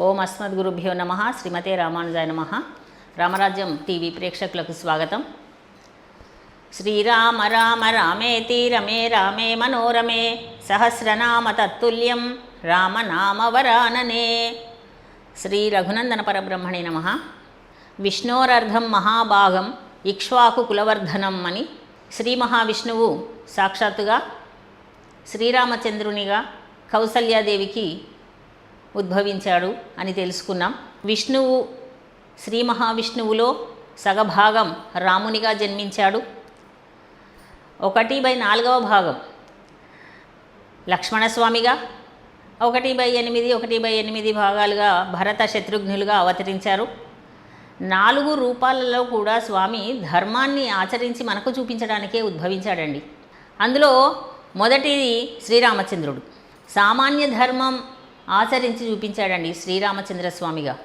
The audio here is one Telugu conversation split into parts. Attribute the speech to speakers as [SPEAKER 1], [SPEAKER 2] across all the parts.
[SPEAKER 1] ఓం అస్మద్గురుభ్యో నమ శ్రీమతే రామానుజాయ నమ రామరాజ్యం టీవీ ప్రేక్షకులకు స్వాగతం. శ్రీరామ రామ రామేతి రమే రామే మనోరమే సహస్రనామ తత్తుల్యం రామనామవరాననే శ్రీ రఘునందన పరబ్రహ్మణే నమ. విష్ణోరర్ధం మహాభాగం ఇక్ష్వాకు కులవర్ధనం అని శ్రీ మహావిష్ణువు సాక్షాత్తుగా శ్రీరామచంద్రునిగా కౌసల్యాదేవికి ఉద్భవించాడు అని తెలుసుకున్నాం. విష్ణువు శ్రీ మహావిష్ణువులో సగభాగం రామునిగా జన్మించాడు. ఒకటి బై నాలుగవ భాగం లక్ష్మణస్వామిగా ఒకటి బై ఎనిమిది ఒకటి బై ఎనిమిది భాగాలుగా భరత శత్రుఘ్నులుగా అవతరించారు. నాలుగు రూపాలలో కూడా స్వామి ధర్మాన్ని ఆచరించి మనకు చూపించడానికే ఉద్భవించాడండి. అందులో మొదటిది శ్రీరామచంద్రుడు. సామాన్య ధర్మం ఆచరించి చూపించాడండి శ్రీరామచంద్ర స్వామిగా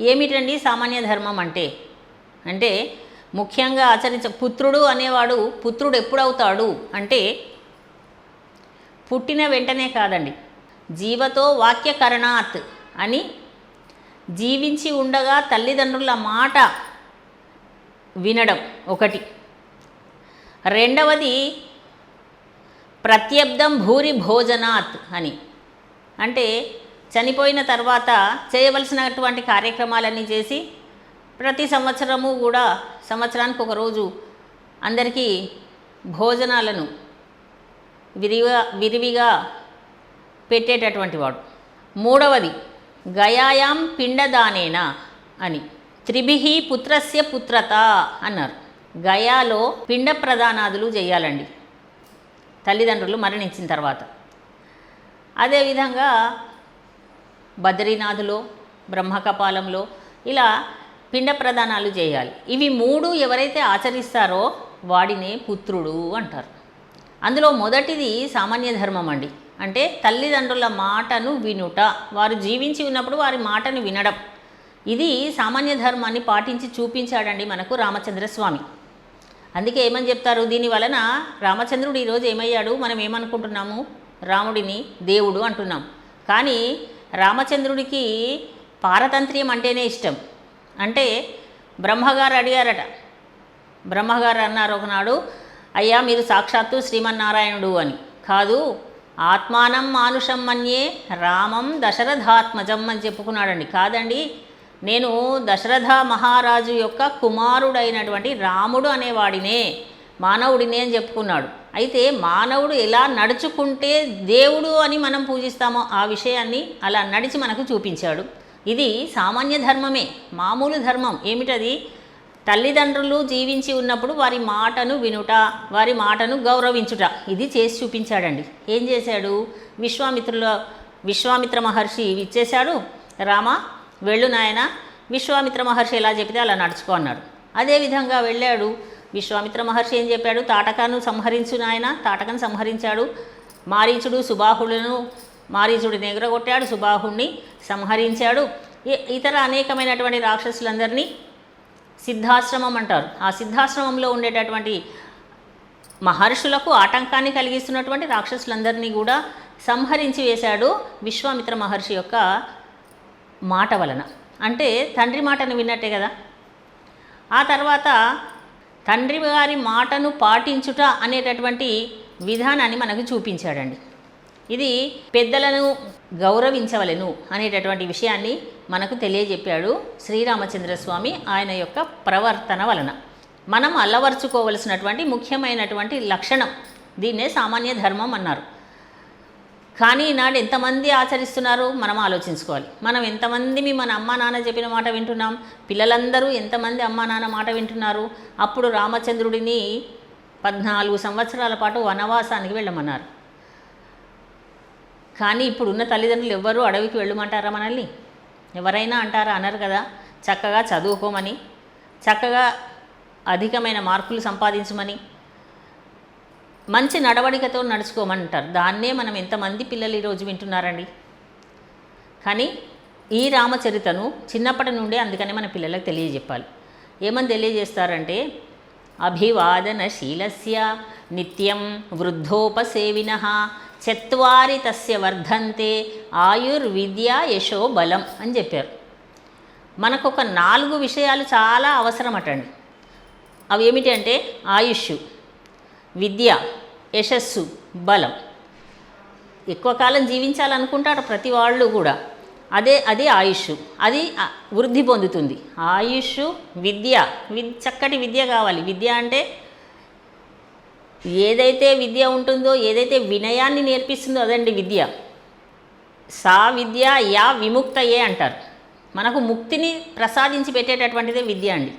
[SPEAKER 1] ఏమిటండి సామాన్య ధర్మం అంటే? అంటే ముఖ్యంగా ఆచరించ పుత్రుడు అనేవాడు పుత్రుడు ఎప్పుడవుతాడు అంటే పుట్టిన వెంటనే కాదండి. జీవతో వాక్యకరణాత్ అని జీవించి ఉండగా తల్లిదండ్రుల మాట వినడం ఒకటి. రెండవది ప్రత్యబ్దం భూరి భోజనాత్ అని. అంటే చనిపోయిన తర్వాత చేయవలసినటువంటి కార్యక్రమాలన్నీ చేసి ప్రతి సంవత్సరము కూడా సంవత్సరానికి ఒకరోజు అందరికీ భోజనాలను విరివిగా విరివిగా పెట్టేటటువంటి వాడు. మూడవది గయాయాం పిండదానేనా అని. త్రిభిహి పుత్రస్య పుత్రత అన్నారు. గయాలో పిండ ప్రదానాదులు చేయాలండి. తల్లిదండ్రులు మరణించిన తర్వాత. అదేవిధంగా బద్రీనాథులో బ్రహ్మకపాలంలో ఇలా పిండ ప్రదానాలు చేయాలి. ఇవి మూడు ఎవరైతే ఆచరిస్తారో వాడినే పుత్రుడు అంటారు. అందులో మొదటిది సామాన్య ధర్మం అండి. అంటే తల్లిదండ్రుల మాటను వినుట. వారు జీవించి ఉన్నప్పుడు వారి మాటను వినడం. ఇది సామాన్య ధర్మాన్ని పాటించి చూపించాడండి మనకు రామచంద్ర స్వామి అందుకే ఏమని చెప్తారు? దీని వలన రామచంద్రుడు ఈరోజు ఏమయ్యాడు? మనం ఏమనుకుంటున్నాము? రాముడిని దేవుడు అంటున్నాం. కానీ రామచంద్రుడికి పారతంత్ర్యం అంటేనే ఇష్టం. అంటే బ్రహ్మగారు అడిగారట. బ్రహ్మగారు అన్నారు ఒకనాడు అయ్యా మీరు సాక్షాత్తు శ్రీమన్నారాయణుడు అని. కాదు ఆత్మానం మానుషం మన్యే రామం దశరథాత్మజం అని చెప్పుకున్నాడండి. కాదండి నేను దశరథ మహారాజు యొక్క కుమారుడైనటువంటి రాముడు అనేవాడినే మానవుడినే అని చెప్పుకున్నాడు. అయితే మానవుడు ఎలా నడుచుకుంటే దేవుడు అని మనం పూజిస్తామో ఆ విషయాన్ని అలా నడిచి మనకు చూపించాడు. ఇది సామాన్య ధర్మమే మామూలు ధర్మం. ఏమిటది? తల్లిదండ్రులు జీవించి ఉన్నప్పుడు వారి మాటను వినుట వారి మాటను గౌరవించుట. ఇది చేసి చూపించాడండి. ఏం చేశాడు? విశ్వామిత్రుల విశ్వామిత్ర మహర్షి ఇచ్చేశాడు రామ వెళ్ళు నాయన విశ్వామిత్ర మహర్షి ఎలా చెప్తే అలా నడుచుకో అన్నాడు. అదేవిధంగా వెళ్ళాడు. విశ్వామిత్ర మహర్షి ఏం చెప్పాడు? తాటకాను సంహరించు నాయన తాటకను సంహరించాడు. మారీచుడు సుబాహులను మారీచుడిని ఎగరగొట్టాడు సుబాహుణ్ణి సంహరించాడు. ఇతర అనేకమైనటువంటి రాక్షసులందరినీ సిద్ధాశ్రమం అంటారు. ఆ సిద్ధాశ్రమంలో ఉండేటటువంటి మహర్షులకు ఆటంకాన్ని కలిగిస్తున్నటువంటి రాక్షసులందరినీ కూడా సంహరించి వేశాడు విశ్వామిత్ర మహర్షి యొక్క మాట వలన. అంటే తండ్రి మాటను విన్నట్టే కదా? ఆ తర్వాత తండ్రి గారి మాటను పాటించుట అనేటటువంటి విధానాన్ని మనకు చూపించాడండి. ఇది పెద్దలను గౌరవించవలెను అనేటటువంటి విషయాన్ని మనకు తెలియజెప్పాడు శ్రీరామచంద్ర స్వామి ఆయన యొక్క ప్రవర్తన వలన. మనం అల్లవరుచుకోవలసినటువంటి ముఖ్యమైనటువంటి లక్షణం దీన్నే సామాన్య ధర్మం అన్నారు. కానీ ఈనాడు ఎంతమంది ఆచరిస్తున్నారు? మనం ఆలోచించుకోవాలి. మనం ఎంతమంది మీ మన అమ్మా నాన్న చెప్పిన మాట వింటున్నాం? పిల్లలందరూ ఎంతమంది అమ్మా నాన్న మాట వింటున్నారు? అప్పుడు రామచంద్రుడిని పద్నాలుగు సంవత్సరాల పాటు వనవాసానికి వెళ్ళమన్నారు. కానీ ఇప్పుడున్న తల్లిదండ్రులు ఎవ్వరూ అడవికి వెళ్ళమంటారా మనల్ని? ఎవరైనా అంటారా? అనరు కదా. చక్కగా చదువుకోమని చక్కగా అధికమైన మార్కులు సంపాదించమని మంచి నడవడికతో నడుచుకోమంటారు. దాన్నే మనం ఎంతమంది పిల్లలు ఈరోజు వింటున్నారండి? కానీ ఈ రామచరితను చిన్నప్పటి నుండే అందుకనే మన పిల్లలకు తెలియజెప్పాలి. ఏమని తెలియజేస్తారంటే అభివాదనశీలస్య నిత్యం వృద్ధోపసేవిన చత్వారి తస్య వర్ధంతే ఆయుర్విద్య యశో బలం అని చెప్పారు. మనకు ఒక నాలుగు విషయాలు చాలా అవసరమటండి. అవి ఏమిటి అంటే ఆయుష్ విద్య యశస్సు బలం. ఎక్కువ కాలం జీవించాలనుకుంటాడు ప్రతి వాళ్ళు కూడా. అదే అది ఆయుష్. అది వృద్ధి పొందుతుంది. ఆయుష్ విద్య విద్ చక్కటి విద్య కావాలి. విద్య అంటే ఏదైతే విద్య ఉంటుందో ఏదైతే వినయాన్ని నేర్పిస్తుందో అదండి విద్య. సా విద్య యా విముక్తయే అంటారు. మనకు ముక్తిని ప్రసాదించి పెట్టేటటువంటిదే విద్య అండి.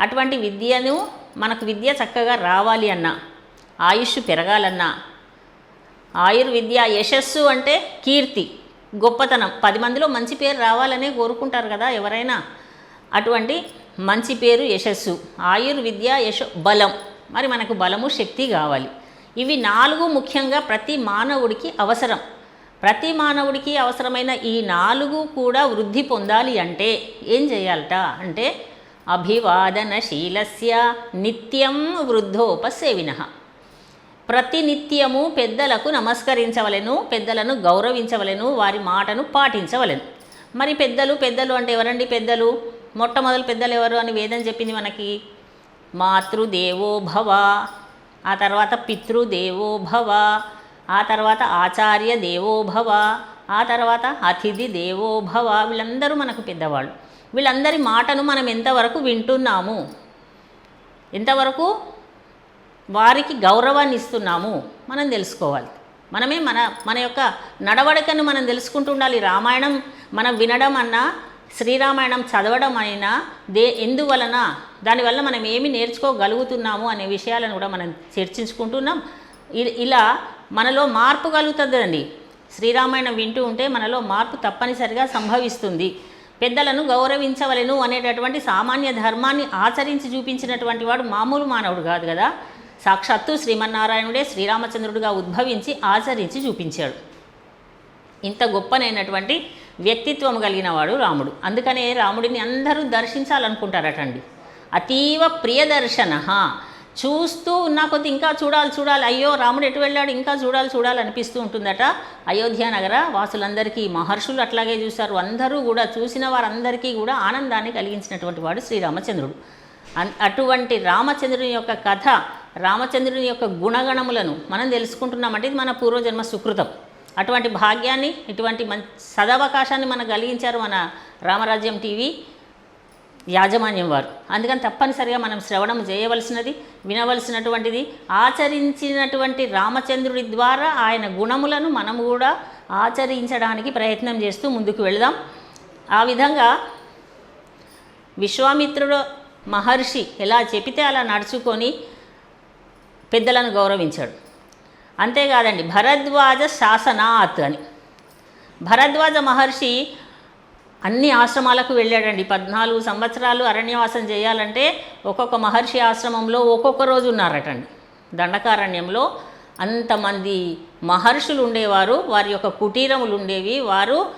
[SPEAKER 1] అటువంటి విద్యను మనకు విద్య చక్కగా రావాలి అన్నా ఆయుష్ పెరగాలన్నా. ఆయుర్విద్య యశస్సు అంటే కీర్తి గొప్పతనం. పది మందిలో మంచి పేరు రావాలనే కోరుకుంటారు కదా ఎవరైనా. అటువంటి మంచి పేరు యశస్సు. ఆయుర్విద్య యశ బలం. మరి మనకు బలము శక్తి కావాలి. ఇవి నాలుగు ముఖ్యంగా ప్రతి మానవుడికి అవసరం. ప్రతి మానవుడికి అవసరమైన ఈ నాలుగు కూడా వృద్ధి పొందాలి అంటే ఏం చేయాలట అంటే అభివాదనశీలస్య నిత్యం వృద్ధోపసేవిన. ప్రతినిత్యము పెద్దలకు నమస్కరించవలెను పెద్దలను గౌరవించవలెను వారి మాటను పాటించవలెను. మరి పెద్దలు పెద్దలు అంటే ఎవరండి పెద్దలు? మొట్టమొదలు పెద్దలు ఎవరు అని వేదం చెప్పింది మనకి? మాతృదేవో భవ ఆ తర్వాత పితృదేవో భవ ఆ తర్వాత ఆచార్య దేవో భవ ఆ తర్వాత అతిథి దేవో భవ వీళ్ళందరూ మనకు పెద్దవాళ్ళు. వీళ్ళందరి మాటను మనం ఎంతవరకు వింటున్నాము? ఎంతవరకు? వారికి గౌరవాన్ని ఇస్తున్నాము. మనం తెలుసుకోవాలి. మనమే మన మన యొక్క నడవడికను మనం తెలుసుకుంటూ ఉండాలి రామాయణం మనం వినడం అన్నా శ్రీరామాయణం చదవడం అయినా దే ఎందువలన దానివల్ల మనం ఏమి నేర్చుకోగలుగుతున్నాము అనే విషయాలను కూడా మనం చర్చించుకుంటున్నాం. ఇ- ఇలా మనలో మార్పు కలుగుతుందండి శ్రీరామాయణం వింటూ ఉంటే మనలో మార్పు తప్పనిసరిగా సంభవిస్తుంది. పెద్దలను గౌరవించవలెను అనేటటువంటి సామాన్య ధర్మాన్ని ఆచరించి చూపించినటువంటి వాడు మామూలు మానవుడు కాదు కదా. సాక్షాత్తు శ్రీమన్నారాయణుడే శ్రీరామచంద్రుడిగా ఉద్భవించి ఆచరించి చూపించాడు. ఇంత గొప్పనైనటువంటి వ్యక్తిత్వం కలిగిన వాడు రాముడు. అందుకనే రాముడిని అందరూ దర్శించాలనుకుంటారటండి. అతీవ ప్రియదర్శన. చూస్తూ ఉన్న కొద్ది ఇంకా చూడాలి చూడాలి. అయ్యో రాముడు ఎటు వెళ్ళాడు? ఇంకా చూడాలి చూడాలి అనిపిస్తూ ఉంటుందట. అయోధ్య నగర వాసులందరికీ మహర్షులు అట్లాగే చూశారు. అందరూ కూడా చూసిన వారందరికీ కూడా ఆనందాన్ని కలిగించినటువంటి వాడు శ్రీరామచంద్రుడు. అన్- అటువంటి రామచంద్రుని యొక్క కథ రామచంద్రుని యొక్క గుణగణములను మనం తెలుసుకుంటున్నామంటే ఇది మన పూర్వజన్మ సుకృతం. అటువంటి భాగ్యాన్ని ఇటువంటి మం సదవకాశాన్ని మనకు కలిగించారు మన రామరాజ్యం టీవీ యాజమాన్యం వారు. అందుకని తప్పనిసరిగా మనం శ్రవణం చేయవలసినది వినవలసినటువంటిది ఆచరించినటువంటి రామచంద్రుడి ద్వారా ఆయన గుణములను మనం కూడా ఆచరించడానికి ప్రయత్నం చేస్తూ ముందుకు వెళదాం. ఆ విధంగా విశ్వామిత్రుడు మహర్షి ఎలా చెబితే అలా నడుచుకొని పెద్దలను గౌరవించాడు. అంతేకాదండి భరద్వాజ శాసనాత్ అని. భరద్వాజ మహర్షి అన్ని ఆశ్రమాలకు వెళ్ళాడండి. పద్నాలుగు సంవత్సరాలు అరణ్యవాసం చేయాలంటే ఒక్కొక్క మహర్షి ఆశ్రమంలో ఒక్కొక్క రోజు ఉన్నారటండి. దండకారణ్యంలో అంతమంది మహర్షులు ఉండేవారు వారి యొక్క కుటీరములు ఉండేవి. వారు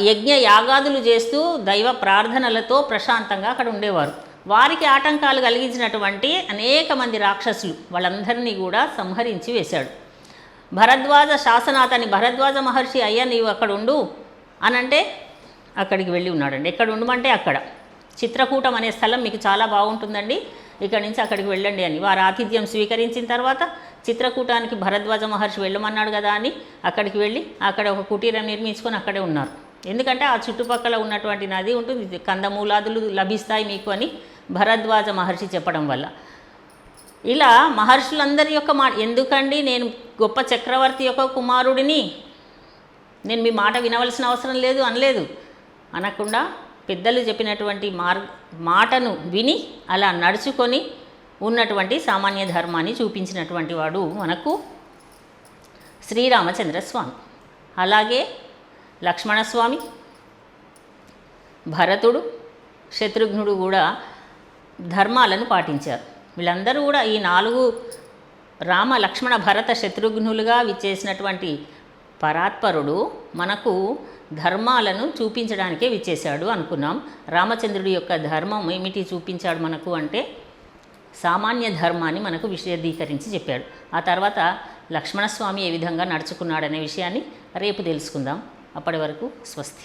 [SPEAKER 1] యజ్ఞ యాగాదులు చేస్తూ దైవ ప్రార్థనలతో ప్రశాంతంగా అక్కడ ఉండేవారు. వారికి ఆటంకాలు కలిగించినటువంటి అనేక మంది రాక్షసులు వాళ్ళందరినీ కూడా సంహరించి వేశాడు. భరద్వాజ శాసనాథని భరద్వాజ మహర్షి అయ్యా నీవు అక్కడ ఉండు అనంటే అక్కడికి వెళ్ళి ఉన్నాడండి. ఎక్కడ ఉండమంటే అక్కడ. చిత్రకూటం అనే స్థలం మీకు చాలా బాగుంటుందండి. ఇక్కడి నుంచి అక్కడికి వెళ్ళండి అని. వారు ఆతిథ్యం స్వీకరించిన తర్వాత చిత్రకూటానికి భరద్వాజ మహర్షి వెళ్ళమన్నాడు కదా అని అక్కడికి వెళ్ళి అక్కడ ఒక కుటీరం నిర్మించుకొని అక్కడే ఉన్నారు. ఎందుకంటే ఆ చుట్టుపక్కల ఉన్నటువంటి నది ఉంటుంది కందమూలాదులు లభిస్తాయి మీకు అని భరద్వాజ మహర్షి చెప్పడం వల్ల. ఇలా మహర్షులందరి యొక్క మా ఎందుకండి నేను గొప్ప చక్రవర్తి యొక్క కుమారుడిని? నేను మీ మాట వినవలసిన అవసరం లేదు అనలేదు. అనకుండా పెద్దలు చెప్పినటువంటి మార్ మాటను విని అలా నడుచుకొని ఉన్నటువంటి సామాన్య ధర్మాన్ని చూపించినటువంటి వాడు మనకు శ్రీరామచంద్ర స్వామి అలాగే లక్ష్మణస్వామి భరతుడు శత్రుఘ్నుడు కూడా ధర్మాలను పాటించారు. వీళ్ళందరూ కూడా ఈ నాలుగు రామ లక్ష్మణ భరత శత్రుఘ్నులుగా విచ్చేసినటువంటి పరాత్పరుడు మనకు ధర్మాలను చూపించడానికే విచ్చేశాడు అనుకున్నాం. రామచంద్రుడి యొక్క ధర్మం ఏమిటి చూపించాడు మనకు అంటే సామాన్య ధర్మాన్ని మనకు విశదీకరించి చెప్పాడు. ఆ తర్వాత లక్ష్మణస్వామి ఏ విధంగా నడుచుకున్నాడనే విషయాన్ని రేపు తెలుసుకుందాం. అప్పటి వరకు స్వస్తి.